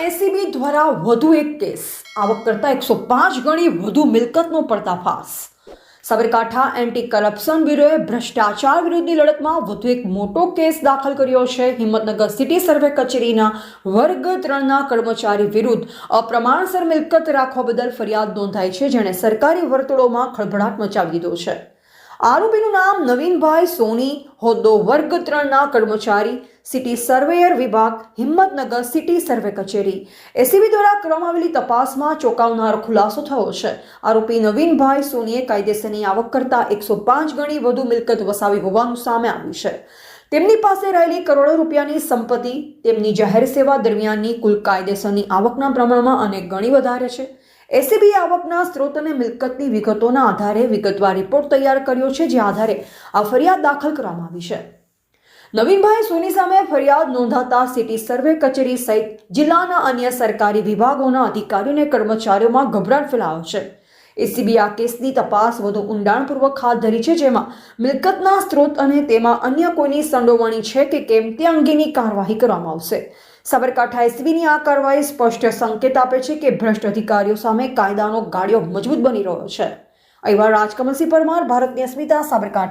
ACB દ્વારા વધુ એક કેસ. આવક કરતા એકસો પાંચ ગણી વધુ મિલકતનો પર્દાફાશ. સાબરકાંઠા એન્ટી કરપ્શન બ્યુરોએ ભ્રષ્ટાચાર વિરુદ્ધની લડતમાં વધુ એક મોટો કેસ દાખલ કર્યો છે. હિંમતનગર સિટી સર્વે કચેરીના વર્ગ ત્રણના કર્મચારી વિરુદ્ધ અપ્રમાણસર મિલકત રાખવા બદલ ફરિયાદ નોંધાઈ છે, જેણે સરકારી વર્તુળોમાં ખળભળાટ મચાવી દીધો છે. આરોપીનું નામ નવીનભાઈ સોની હોદ્દો વર્ગ ત્રણના કર્મચારી સિટી સર્વેયર વિભાગ, હિંમતનગર સિટી સર્વે કચેરી. એસીબી દ્વારા કરવામાં આવેલી તપાસમાં ચોંકાવનારો ખુલાસો થયો છે. આરોપી નવીનભાઈ સોનીએ કાયદેસરની આવક કરતા એકસો પાંચ ગણી વધુ મિલકત વસાવી હોવાનું સામે આવ્યું છે. તેમની પાસે રહેલી કરોડો રૂપિયાની સંપત્તિ, તેમની જાહેર સેવા દરમિયાનની કુલ કાયદેસરની આવકના પ્રમાણમાં અનેક ગણી વધારે છે. એસીબી આવકના સ્ત્રોત અને મિલકતની વિગતોના આધારે વિગતવાર રિપોર્ટ તૈયાર કર્યો છે, જે આધારે આ ફરિયાદ દાખલ કરવામાં આવી છે. નવીનભાઈ સોની સામે ફરિયાદ નોંધાતા સિટી સર્વે કચેરી સહિત જિલ્લાના અન્ય સરકારી વિભાગોના અધિકારીઓ અને કર્મચારીઓમાં ગભરાટ ફેલાયો છે. એસીબી આ કેસની તપાસ વધુ ઊંડાણપૂર્વક હાથ ધરી છે, જેમાં મિલકતના સ્ત્રોત અને તેમાં અન્ય કોઈની સંડોવણી છે કે કેમ તે અંગેની કાર્યવાહી કરવામાં આવશે. સાબરકાંઠા એસીબીની આ કાર્યવાહી સ્પષ્ટ સંકેત આપે છે કે ભ્રષ્ટ અધિકારીઓ સામે કાયદાનો ગાળિયો મજબૂત બની રહ્યો છે. અહીવાર રાજકમલસિંહ પરમાર ભારતની અસ્મિતા સાબરકાંઠા.